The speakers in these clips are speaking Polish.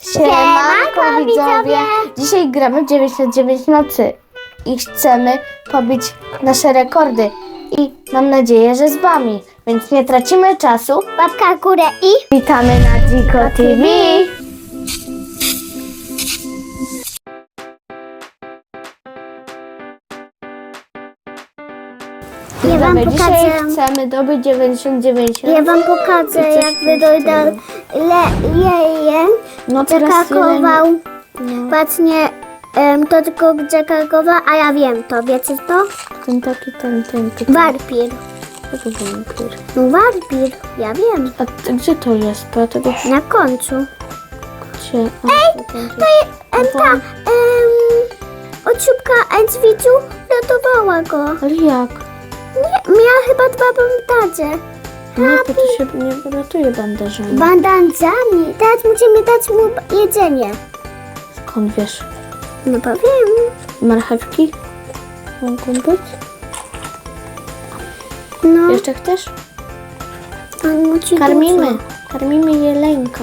Siemanko widzowie! Dzisiaj gramy w 9 na 9 nocy i chcemy pobić nasze rekordy i mam nadzieję, że z wami, więc nie tracimy czasu. Babka górę i Witamy na Dziko TV! Ja wam dzisiaj pokażę. chcemy dobyć 99 Ja wam pokażę, I coś jak wydojda le, leje. No teraz jeden- no, właśnie em, to tylko zakakował, a ja wiem to, wiecie to? ten taki, ten, ten, ten. Warpir. Wampir? No warpir, ja wiem. A gdzie to jest? Bo ja tego Na końcu. gdzie? Ej, to będzie... Em, ta, em, ociupka Edźwiciu ratowała go. Ale jak? Miała chyba dwa bandaże. Nie, bo to się nie ratuje bandażami. Bandażami. Teraz musimy dać mu jedzenie. Skąd wiesz? No powiem. Marchewki? Mogą być? No, Jeszcze chcesz? on musi Karmimy. dużo. Karmimy jeleńka.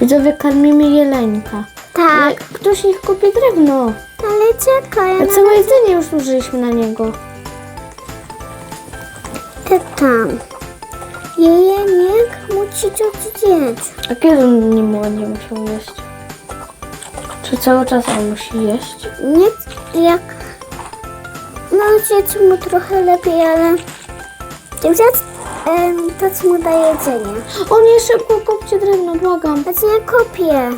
Widzowie, karmimy jeleńka. Ale Tak, ktoś niech kupi drewno. ale czekaj, A ale całe jedzenie już użyliśmy na niego. Tak tam. Jejeniek musi coś zjeść. A kiedy on nie będzie musiał jeść? Czy cały czas on musi jeść? Nie jak... No zjedz mu trochę lepiej, ale... Em, to mu da jedzenie. O nie, szybko kupcie drewno, błagam. Co ja kopię?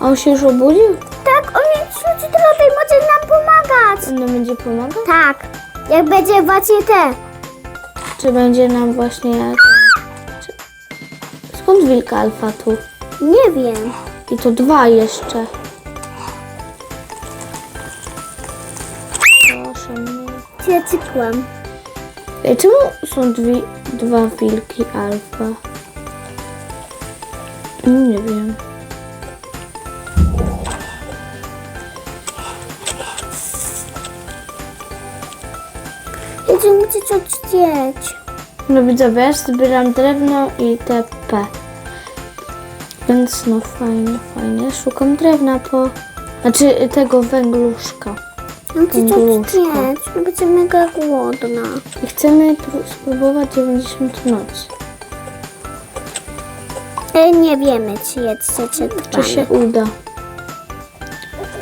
A on się już obudził? Tak, on jest rzuci drobiej, może nam pomagać. On nam będzie pomagał? Tak, jak będzie właśnie te. Czy będzie nam właśnie... Czy... Skąd wilka alfa tu? Nie wiem. I to dwa jeszcze. Proszę mnie. Ja cykłam. Ej, czemu są dwie, dwa wilki alfa? Nie wiem. Jedzie musi coś zjeść. No widzowie, zbieram drewno i TP. Więc no fajnie, fajnie. Szukam drewna po... Znaczy tego węgluszka. Musi coś Węgluszka. zjeść. No będzie mega głodna. I chcemy pró- spróbować 90 noc. E, nie wiemy, czy jest czy Czy się uda?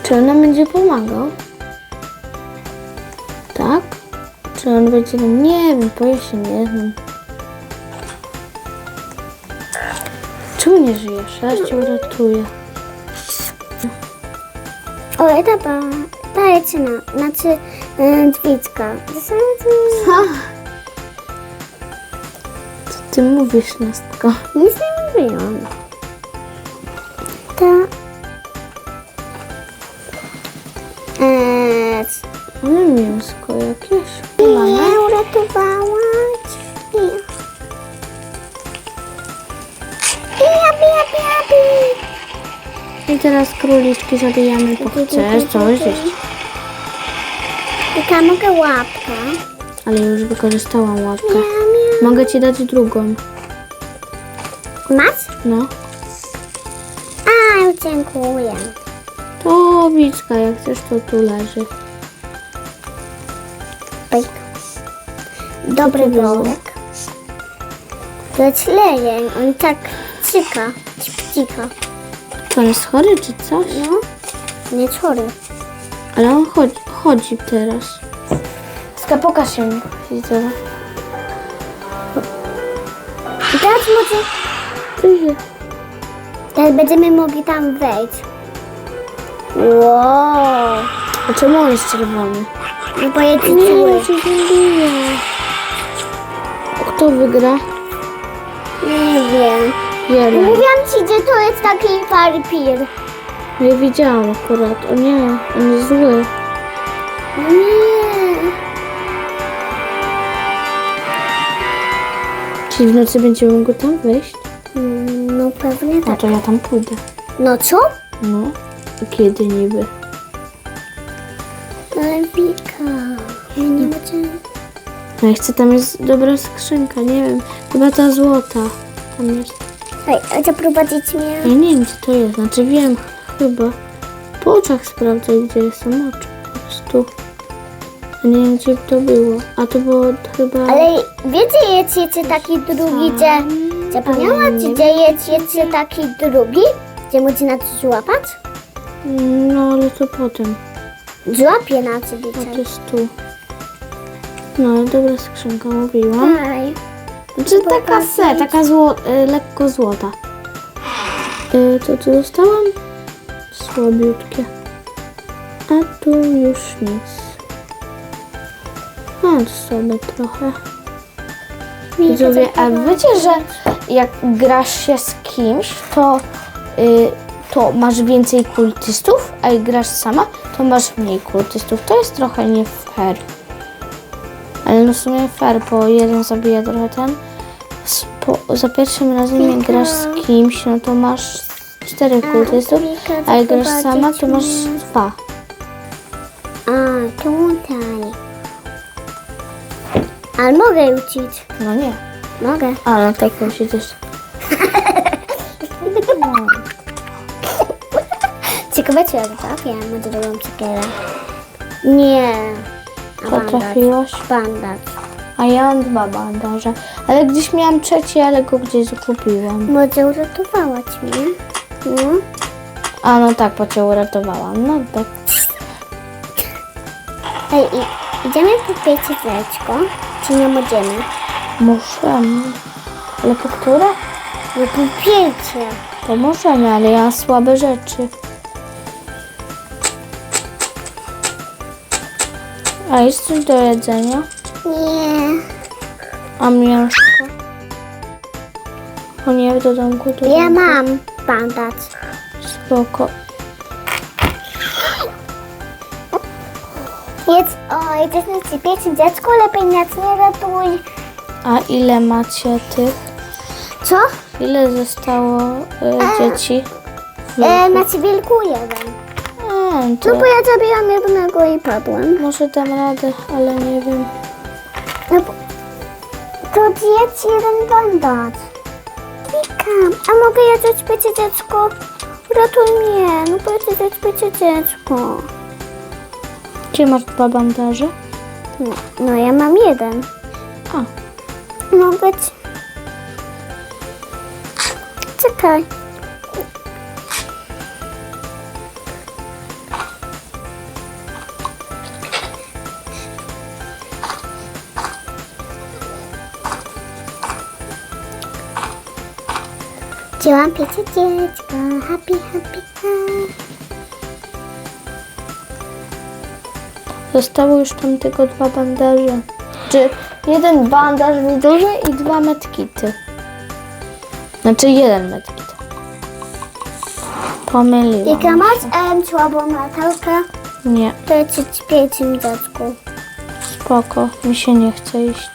Czy on nam będzie pomagał? Tak? Czy on będzie. Nie wiem, boję się, nie wiem. Czemu nie żyjesz? Ja cię uratuję. O, etapa. Dajcie na, znaczy e, drzwiczka. Co ty mówisz, Nastka? Nic nie mówiłam. Teraz króliczki zabijamy, bo chcesz coś jeść. Taka mogę łapkę. Ale już wykorzystałam łapkę. Mogę ci dać drugą. Masz? No. A, dziękuję. To Wicka, jak chcesz, to tu leży. Pyk. Dobry to worek. To jest lejeń. On tak cyka. Cika. Czy on jest chory, czy coś? No. Nie chory. Ale on chodzi, chodzi teraz. Ska, pokaż się mi. Widzę. I teraz może... Teraz będziemy mogli tam wejść. Wow. A czemu on jest czerwony? No bo jest nie Kto wygra? Nie wiem. Jeleń. Mówiłam że to jest taki wampir. Nie widziałam akurat. O nie, on jest zły. Nie. Czyli w nocy będziemy mogli tam wejść? Mm, No pewnie No tak. to ja tam pójdę. No co? No. Kiedy niby? Ale Wika. Ja nie będę... No ja chcę, tam jest dobra skrzynka, nie wiem. Chyba ta złota. Tam jest. Ej, a zaprowadzić mnie? Ja nie wiem, gdzie to jest. Znaczy wiem, chyba. Po oczach sprawdzę, gdzie są oczy. Po prostu. Nie wiem, gdzie to było. A to było chyba... Ale wiecie, jest jeszcze taki drugi, gdzie... Zapomniałam, czy gdzie jest jeszcze taki drugi, gdzie można coś złapać? No, ale to potem. Złapię na A to jest tu. No, dobra skrzynka, mówiłam. Ej, Znaczy taka se, taka zło, y, lekko złota. Y, to co dostałam? Słabiutkie. A tu już nic. To sobie trochę. Widzowie, a wiecie, że jak grasz się z kimś, to, y, to masz więcej kultystów, a jak grasz sama, to masz mniej kultystów. To jest trochę nie fair. Ale no w sumie fair, bo jeden zabija trochę ten. Spo, za pierwszym razem jak grasz z kimś, no to masz cztery kultystów, a jak grasz sama, to masz dwa. A, tutaj. Ale mogę uczyć. No nie. Mogę. A, no tak musi też. Ciekawe, czy ja trafię na drugą cukierę. Nie. Potrafiłaś? Bandaż. A ja mam dwa bandaże. Ale gdzieś miałam trzeci, ale go gdzieś zgubiłam. Może uratowałaś mnie? No. A no tak, bo cię uratowałam. No tak. Ej, i, idziemy po pieciceczko? Czy nie możemy? Muszę. Ale po które? No po pięcie. To możemy, ale ja mam słabe rzeczy. A jest coś do jedzenia? Nie. A mięsko? O nie, do domku, do Ja domku. mam bandaż. Spoko. Jedz, o, jesteś na sypiecie dziecko, lepiej nas nie ratuj. A ile macie tych? Co? Ile zostało y, dzieci? E, na cywilku jeden. A, No to bo ja zabiłam jednego i padłem. może dam radę, ale nie wiem. No zjedz jeden bandaż. Klikam. A mogę jadać piecie dziecko? Ratuj mnie, no bo ja chcę dać piecie dziecko. Gdzie masz dwa bandaże? No, no ja mam jeden. A, Mogę ci... Czekaj. Wzięłam piecie dziecko, happy, happy, happy. zostało już tam tylko dwa bandaże. Czy jeden bandaż duży i dwa medkity. Znaczy jeden medkit. Pomyliłam. Jaka masz em, słabą latarkę, Nie, to ci śpię tym dziecku. spoko. Mi się nie chce iść.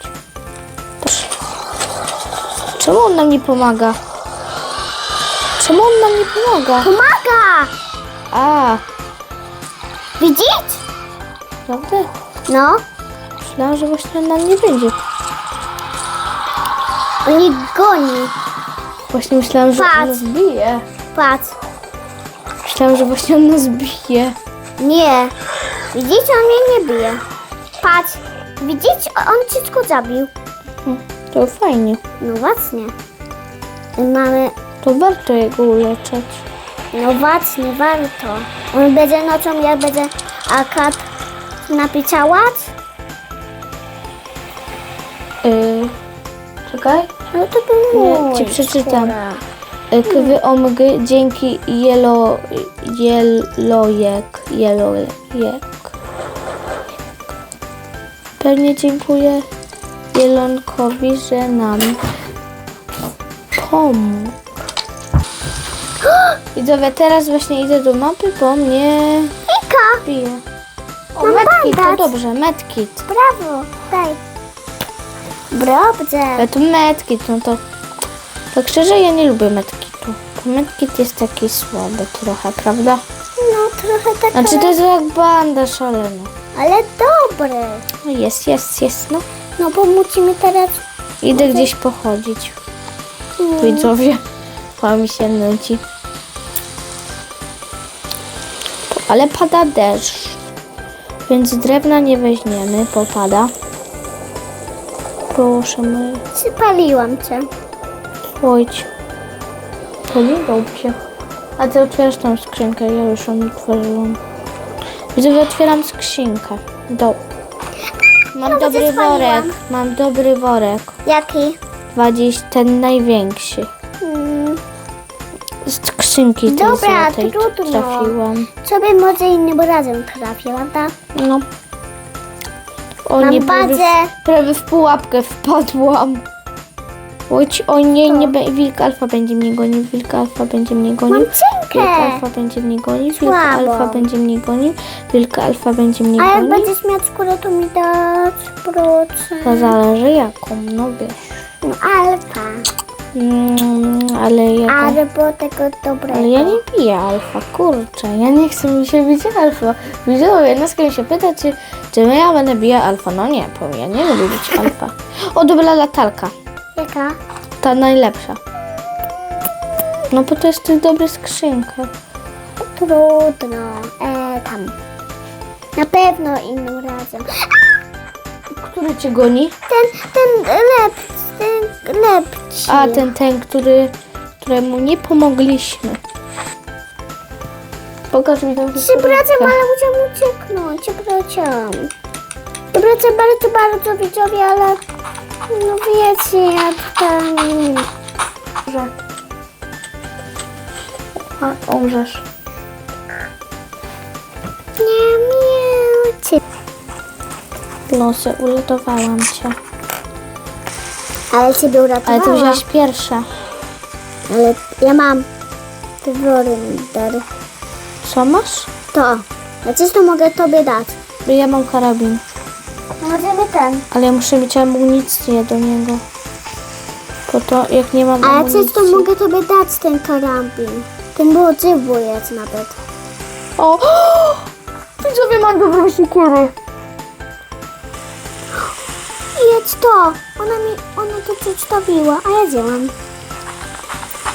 Czemu on nam nie pomaga? Czemu on nam nie pomaga? Pomaga! A, Widzisz? prawda? No, Myślałam, że właśnie on nam nie będzie. on ich goni. Właśnie myślałam, że on Patrz. nas bije. Patrz. Myślałam, że właśnie on nas bije. Nie. Widzisz, on mnie nie bije. Patrz. Widzisz, on wszystko zabił. Hm, To fajnie. No właśnie. I Mamy... To warto jego uleczyć. No właśnie, warto. On będzie nocą, ja będę akad napisałać. Yy, czekaj. No to by Nie, ci przeczytam. Kwy omgy dzięki jelo, jelojek, jelojek. Pewnie dziękuję Jelonkowi, że nam pomógł. Widzowie, teraz właśnie idę do mapy, bo mnie Ika! bije. O, Mam medkit, to bandaż. dobrze, medkit. Brawo, daj. Dobrze. Ale to medkit, no to... Tak szczerze, ja nie lubię medkitu. Bo medkit jest taki słaby trochę, prawda? No trochę tak, Znaczy to jest jak bandaż, ale no. ale dobry. No jest, jest, jest, no. No bo musimy teraz... Idę gdzieś pochodzić, widzowie. Chyba mi się nudzi. Ale pada deszcz. Więc drewna nie weźmiemy, popada. Proszę my. Przypaliłam cię. Chodź. To nie dobrze. A ty otwierasz tą skrzynkę, ja już ją otworzyłam. Widzę, otwieram skrzynkę. Do. Mam No, dobry się worek. Mam dobry worek. Jaki? 20, ten największy. Skrzynki tej Dobra, złotej trudno. trafiłam. sobie może innym razem trafię, prawda? No. O Mam nie, prawie, bazę. w- prawie w pułapkę wpadłam. Chodź, o nie, nie, be- wilk alfa będzie mnie gonił, wilk alfa będzie mnie gonił. Wilk alfa będzie mnie gonił, wilk Słabo. alfa będzie mnie gonił, wilk alfa będzie mnie A jak gonił. będziesz miał skórę, to mi dać procent. To zależy jaką, no wiesz. No alfa. Mm, ale ja, Albo tego dobrego. ale ja nie piję alfa, kurczę, ja nie chcę mi się bić alfa. Nas ktoś się pyta, czy, czy ja będę biła alfa. No nie, powiem, ja nie lubię bić alfa. O, dobra latarka, Jaka? ta najlepsza. No bo to jest tych dobry skrzynka. Trudno. E, tam. Na pewno innym razem. Który cię goni? Ten, ten lep, ten lepci. A, ten, ten, który, któremu nie pomogliśmy. Pokaż mi tą Przepraszam, ale musiałam ucieknąć. Przepraszam. Przepraszam bardzo, bardzo widzowie, ale no wiecie, jak tam... Że... A, umrzesz. Nie miałcie. Losy, uratowałam cię. Ale ciebie Ale ty wziąłeś pierwsza. Ale ja mam Wyworynder. Co masz? To. Ja coś to mogę tobie dać. Ja mam karabin. Możemy ten. Ale ja muszę mieć amunicję do niego. Bo to jak nie mam A ja amunicji... coś to mogę tobie dać ten karabin. Ten było jest nawet. O! Widzowie, mam dobrą siekierę. To. Ona mi, ona to przedstawiła, a ja wzięłam.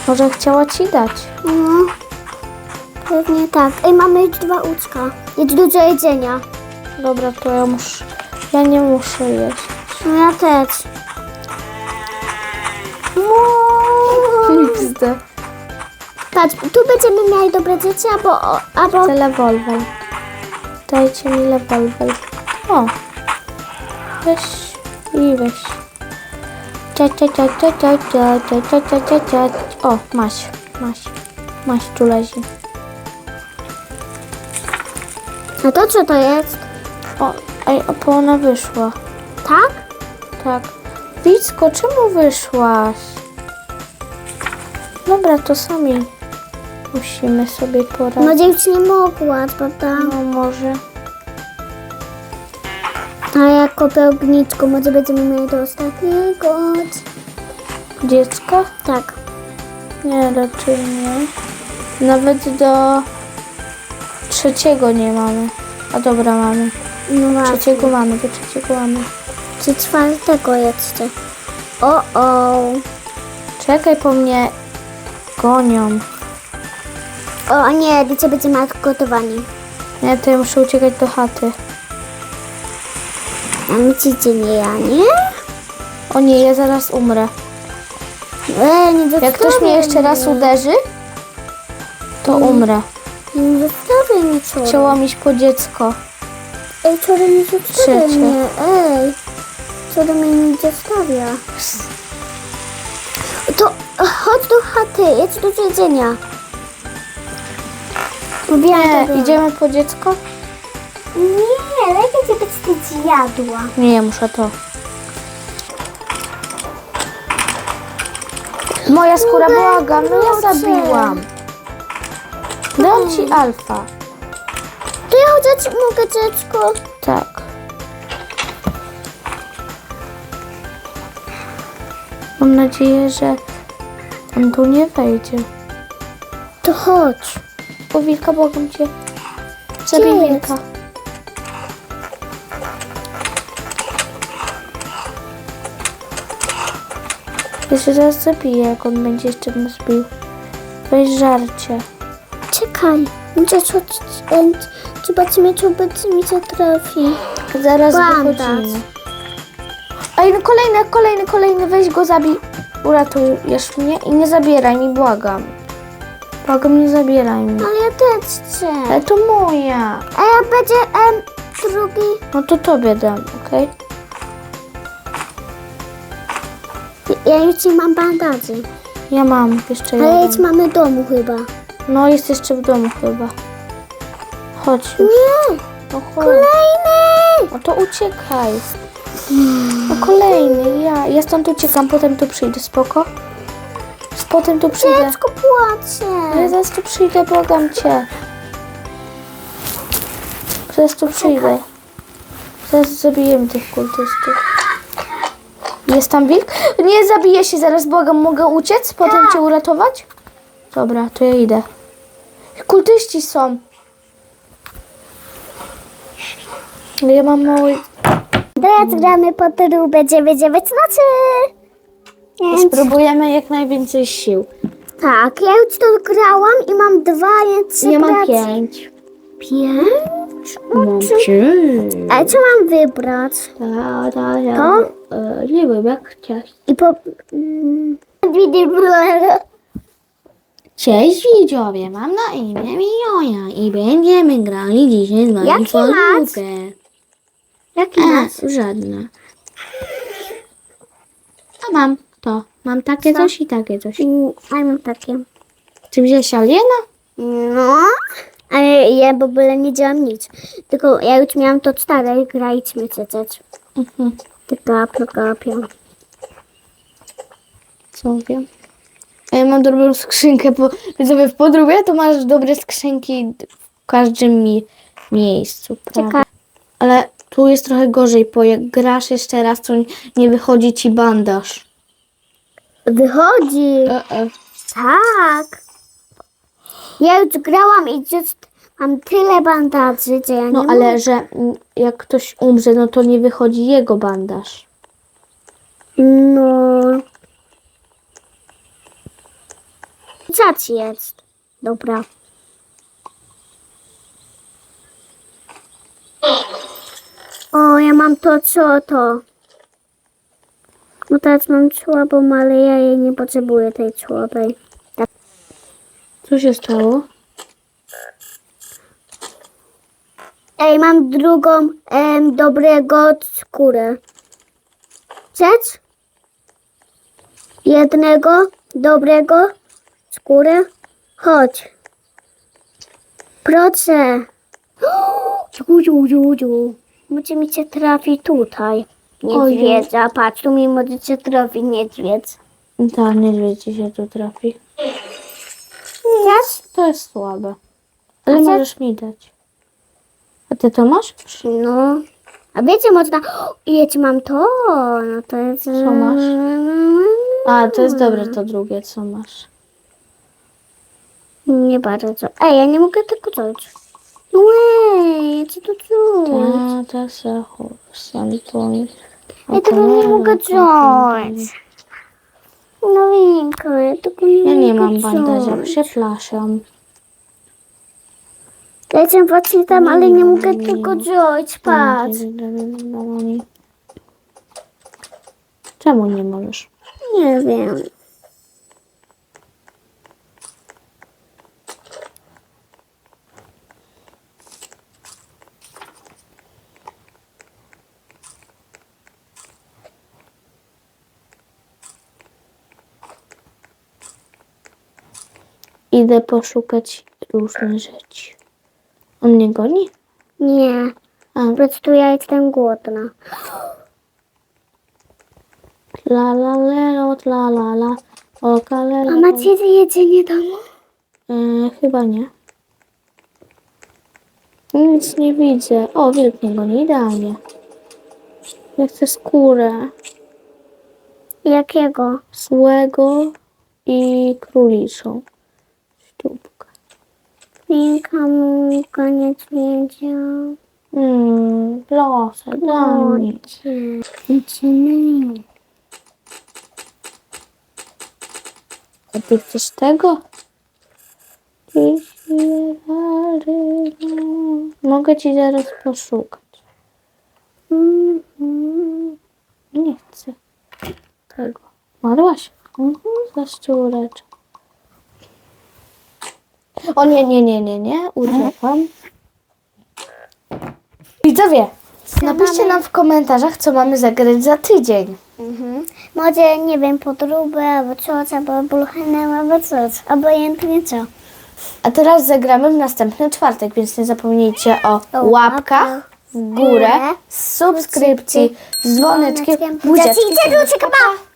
Może chciała ci dać. No. Pewnie tak. Ej, mamy już dwa łóżka. Jest dużo jedzenia. Dobra, to ja muszę... Ja nie muszę jeść. No ja też. XD. Patrz, tu będziemy mieli dobre dzieci, albo, albo Chcę lewolwer. Dajcie mi lewolwer. O. Weź i weź. Cia, cia, cia, cia, cia, cia, cia, cia, cia, cia, cia. O, maś, maś. Maś tu leży. A to co to jest? O, ej, opo ona wyszła. Tak? Tak. Wicko, czemu wyszłaś? Dobra, to sami musimy sobie poradzić. No dziewczyna nie mogła, prawda? No może. A jak kopię ogniczko, może będziemy mieli do ostatniego. Dziecka? Tak. Nie, raczej nie. Nawet do trzeciego nie mamy. A dobra, mamy. No właśnie. Trzeciego mamy, do trzeciego mamy. Czy czwartego jeszcze? O, o. Czekaj po mnie. Gonią. O nie, dzisiaj będziemy gotowanie. Nie, to ja muszę uciekać do chaty. Myślicie nie ja, nie? O nie, ja zaraz umrę. E, nie Jak ktoś mnie jeszcze raz uderzy, to umrę. Nie zostawię mnie człowiek. Chciałam iść po dziecko. Ej, człowiek nie zostawia Trzecie. mnie. Ej, człowiek mnie nie zostawia. To chodź do chaty, jest do jedzenia. Mówiłam Nie, idziemy po dziecko? Nie, lepiej ty zjadła. Nie, ja muszę to. Moja skóra błagam, no ja zabiłam. Dam ci alfa. To ja chociaż mogę dziecko. Tak. Mam nadzieję, że on tu nie wejdzie. To chodź. O wilka, błagam cię. Zabij Gdzie jest? wilka. Jeszcze raz zabiję, jak on będzie jeszcze nas bił. Weź żarcie. Czekaj, muszę zobaczymy, czy obecnie mi się trafi. Zaraz Bandaż. wychodzimy. Ej, no kolejny, kolejny, kolejny, weź go, zabij. Uratujesz mnie i nie zabieraj mi, błagam. Błagam, nie zabieraj mi. Ale ja też chcę. Ale to moja. A ja będzie em, drugi. No to tobie dam, okej? Ja już nie mam bandaży. Ja mam jeszcze Ale jeden. już mamy domu chyba. No, jest jeszcze w domu chyba. Chodź już. Nie, No chodź. kolejny. No to uciekaj. No kolejny, ja. Ja stąd uciekam, potem tu przyjdę, spoko? Potem tu przyjdę. Dziecko płacze. Ja zaraz tu przyjdę, błagam cię. Zaraz tu przyjdę. Zaraz zabijemy tych kultystów. Jest tam wilk? Nie, zabiję się zaraz, błagam. Mogę uciec? Potem cię uratować? Dobra, to ja idę. Kultyści są. Ja mam mały... Teraz gramy po trubę 99 nocy. Więc, Spróbujemy jak najwięcej sił. tak, ja już to grałam i mam dwa, więc Ja mam pięć. Pięć? Mam pięć. A co mam wybrać? Da, da, ja. To? E, nie wiem, jak chciałaś. I po... Mm, Cześć widzowie, mam na imię Mioja i będziemy grali dzisiaj z wami Jaki w podróbkę. Jaki A, masz? żadna. A mam to. Mam takie Co? coś i takie coś. Mm, A mam takie. Czy wziąłeś aliena? No. Ale ja w ogóle nie działam nic. Tylko ja już miałam to stare i graliśmy przecież. Mhm. Tylko aplikacja. Co wiem. A ja mam dobrą skrzynkę, bo widzowie w podróbie to masz dobre skrzynki w każdym mi miejscu. Czekaj. Ale tu jest trochę gorzej, bo jak grasz jeszcze raz, to nie wychodzi ci bandaż. Wychodzi. E-e. Tak. Ja już grałam i już mam tyle bandaży, że ja No nie ale że mm, jak ktoś umrze, no to nie wychodzi jego bandaż. No. Co jest? Dobra. O, ja mam to, co to. No teraz mam słabą, ale ja jej nie potrzebuję tej słabej. Co się stało? Ej, mam drugą em, dobrego skórę. Chcesz? Jednego dobrego skórę? Chodź. Proszę. Ju, ju. Może mi się trafi tutaj. Oj, Niedźwiedzia, patrz, tu mi może się trafi niedźwiedź. Tak, nie ci się tu trafi. Chcesz? To jest słabe. Ale A co- możesz mi dać. A ty to masz? No. A wiecie, można... O, Wiecie, mam to. No to jest... Co masz? A, to jest dobre to drugie, co masz. Nie bardzo. Ej, ja nie mogę tego czuć. No ej, co to czuć? Ta, ta, sampon. Ja tego nie mogę czuć. No Winko, ja tego nie Ja nie mam bandaża, przepraszam. Lecę właśnie tam, ale nie mogę tego czuć, patrz. Czemu nie możesz? Nie wiem. Idę poszukać różnych rzeczy. On mnie goni? Nie, A, po prostu ja jestem głodna. la la lelo, la la la. Oka A lelo. macie jedzenie domu? E, chyba nie. Nic nie widzę. O, wilk mnie goni, idealnie. Ja chcę skórę Jakiego? złego i króliczą. Śtubkę. Winka, muka, niedźwiedzia. Hmm, proszę, daj mi. Idziemy. A ty chcesz tego? Mogę ci zaraz poszukać. Mhm. Nie chcę tego. Marłaś? Mhm, zaszczureczek. O nie, nie, nie, nie, nie. Uciekłam. Widzowie, napiszcie mamy? nam w komentarzach, co mamy zagrać za tydzień. Mhm. Może, nie wiem, podróbę, albo coś, albo bulchenem, albo coś. Obojętnie co. A teraz zagramy w następny czwartek, więc nie zapomnijcie o, łapkach w górę, subskrypcji, z dzwoneczkiem. Buziaczki. Pa!